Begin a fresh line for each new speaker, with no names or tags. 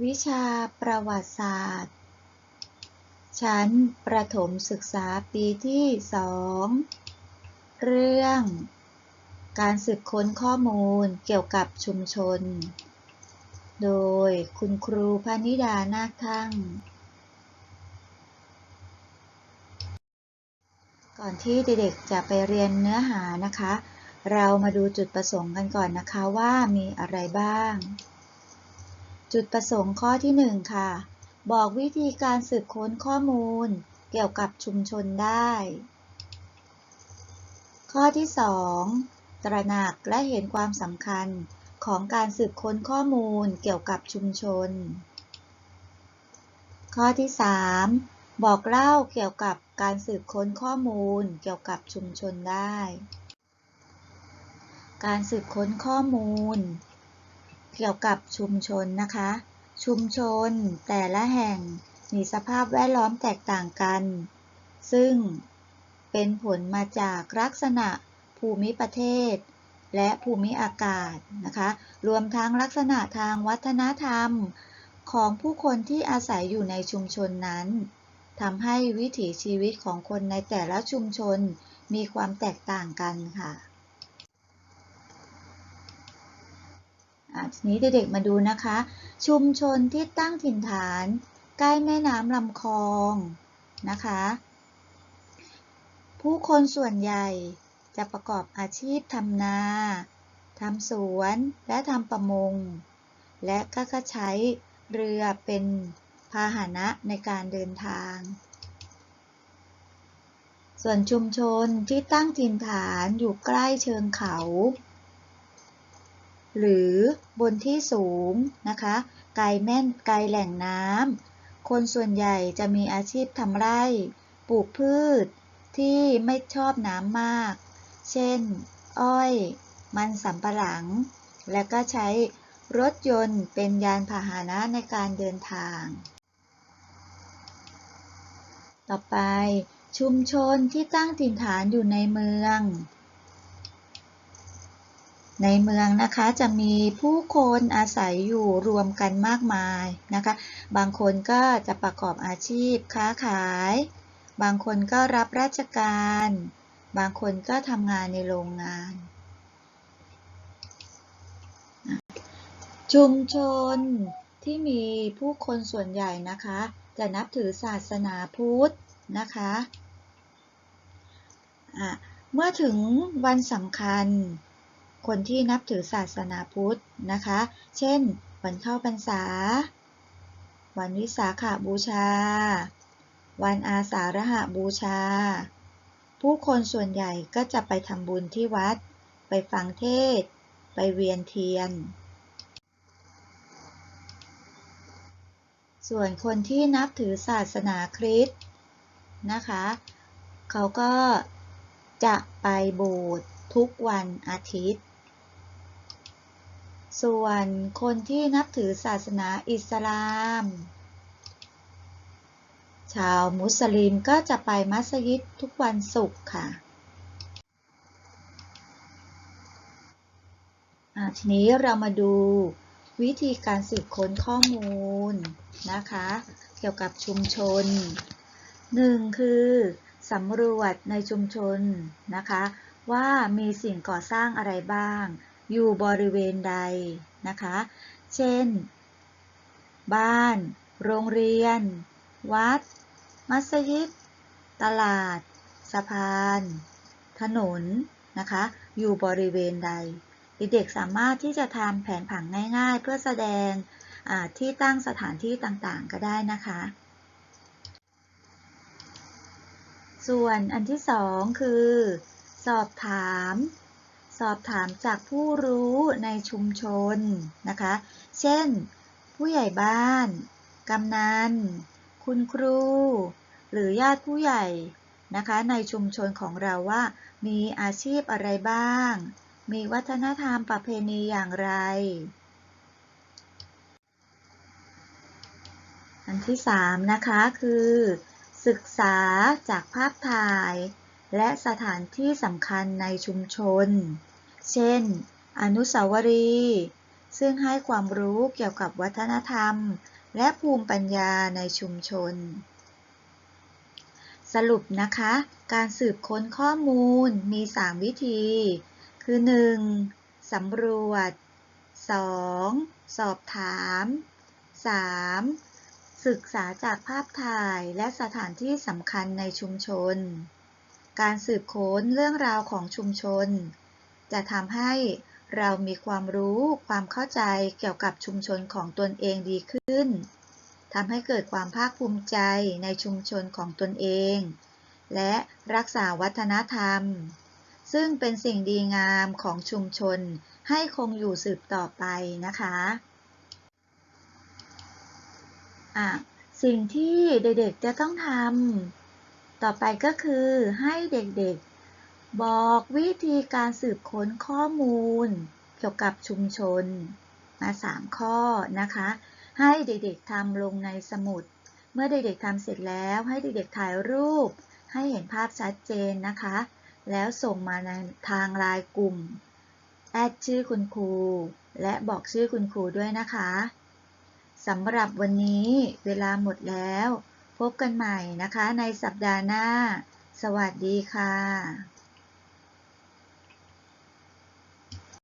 วิชาประวัติศาสตร์ ชั้นประถมศึกษาปีที่สองเรื่อง การสืบค้นข้อมูลเกี่ยวกับชุมชน โดยคุณครูพนิดานาคทั่ง ก่อนที่เด็กๆจะไปเรียนเนื้อหานะคะ เรามาดูจุดประสงค์กันก่อนนะคะว่ามีอะไรบ้าง จุดประสงค์ข้อที่ 1 ค่ะ บอกวิธีการสืบค้นข้อมูล เกี่ยวกับชุมชนได้ ข้อที่ 2 ตระหนักและเห็นความสำคัญของการสืบค้นข้อมูลเกี่ยวกับชุมชน ข้อที่ 3 บอกเล่าเกี่ยวกับการสืบค้นข้อมูลเกี่ยวกับชุมชนได้ การสืบค้นข้อมูล เกี่ยวกับชุมชนนะคะ ชุมชนแต่ละแห่งมีสภาพแวดล้อมแตกต่างกัน ซึ่งเป็นผลมาจากลักษณะภูมิประเทศ และภูมิอากาศนะคะ รวมทั้งลักษณะทางวัฒนธรรมของผู้คนที่อาศัยอยู่ในชุมชนนั้นทำให้วิถีชีวิตของคนในแต่ละชุมชนมีความแตกต่างกันค่ะอะ ทีนี้เด็กๆมาดูนะคะ ชุมชนที่ตั้งถิ่นฐาน ใกล้แม่น้ำลำคลองนะคะ ผู้คนส่วนใหญ่จะประกอบอาชีพทำนาทำสวนและทำประมง และก็ใช้เรือเป็นพาหนะในการเดินทาง ส่วนชุมชนที่ตั้งถิ่นฐานอยู่ใกล้เชิงเขา หรือบนที่สูงนะคะ ไกลแม่นไกลแหล่งน้ำ คนส่วนใหญ่จะมีอาชีพทำไร่ ปลูกพืชที่ไม่ชอบน้ำมาก เช่น อ้อย มันสำปะหลัง และก็ใช้รถยนต์เป็นยานพาหนะในการเดินทาง ต่อไปชุมชนที่ตั้งถิ่นฐานอยู่ในเมือง ในเมืองนะคะจะมีผู้คนอาศัยอยู่รวมกันมากมายนะคะ บางคนก็จะประกอบอาชีพค้าขาย บางคนก็รับราชการ บางคนก็ทำงานในโรงงาน ชุมชนที่มีผู้คนส่วนใหญ่นะคะ จะนับถือศาสนาพุทธนะคะะเมื่อถึงวันสำคัญ คนที่นับถือศาสนาพุทธนะคะ เช่น วันเข้าพรรษา วันวิสาขาบูชา วันอาสาฬหบูชา ผู้คนส่วนใหญ่ก็จะไปทำบุญที่วัด ไปฟังเทศ ไปเวียนเทียน ส่วนคนที่นับถือศาสนาคริสต์นะคะ เขาก็จะไปโบสถ์ทุกวันอาทิตย์ ส่วนคนที่นับถือศาสนาอิสลาม ชาวมุสลิมก็จะไปมัสยิดทุกวันศุกร์ค่ะทีนี้เรามาดูวิธีการสืบค้นข้อมูลนะคะ เกี่ยวกับชุมชนหนึ่งคือสำรวจในชุมชนนะคะ ว่ามีสิ่งก่อสร้างอะไรบ้าง อยู่บริเวณใดนะคะ เช่น บ้าน โรงเรียน วัด มัสยิด ตลาด สะพาน ถนนนะคะ อยู่บริเวณใด เด็กๆสามารถที่จะทำแผนผังง่ายๆ เพื่อแสดงที่ตั้งสถานที่ต่างๆ ก็ได้นะคะ ส่วนอันที่สองคือ สอบถาม อบถามจากผู้รู้ในชุมชนนะคะ เช่น ผู้ใหญ่บ้าน กำนัน คุณครู หรือญาติผู้ใหญ่นะคะ ในชุมชนของเราว่า มีอาชีพอะไรบ้าง มีวัฒนธรรมประเพณีอย่างไร อันที่สามนะคะคือ ศึกษาจากภาพถ่ายและสถานที่สำคัญในชุมชน เช่น อนุสาวรีย์ ซึ่งให้ความรู้เกี่ยวกับวัฒนธรรม และภูมิปัญญาในชุมชน สรุปนะคะ การสืบค้นข้อมูลมี 3 วิธี คือ 1. สำรวจ 2. สอบถาม 3. ศึกษาจากภาพถ่ายและสถานที่สำคัญในชุมชน การสืบค้นเรื่องราวของชุมชน จะทำให้เรามีความรู้ความเข้าใจเกี่ยวกับชุมชนของตนเองดีขึ้นทำให้เกิดความภาคภูมิใจในชุมชนของตนเอง และรักษาวัฒนธรรม ซึ่งเป็นสิ่งดีงามของชุมชนให้คงอยู่สืบต่อไปนะคะะสิ่งที่เด็กๆจะต้องทำต่อไปก็คือให้เด็กๆ บอกวิธีการสืบค้นข้อมูล เกี่ยวกับชุมชน มา 3 ข้อนะคะ ให้เด็กๆทำลงในสมุด เมื่อเด็กๆทำเสร็จแล้วให้เด็กๆถ่ายรูป ให้เห็นภาพชัดเจนนะคะ แล้วส่งมาในทางไลน์กลุ่ม แอดชื่อคุณครู และบอกชื่อคุณครูด้วยนะคะสำหรับวันนี้เวลาหมดแล้ว พบกันใหม่นะคะในสัปดาห์หน้า สวัสดีค่ะ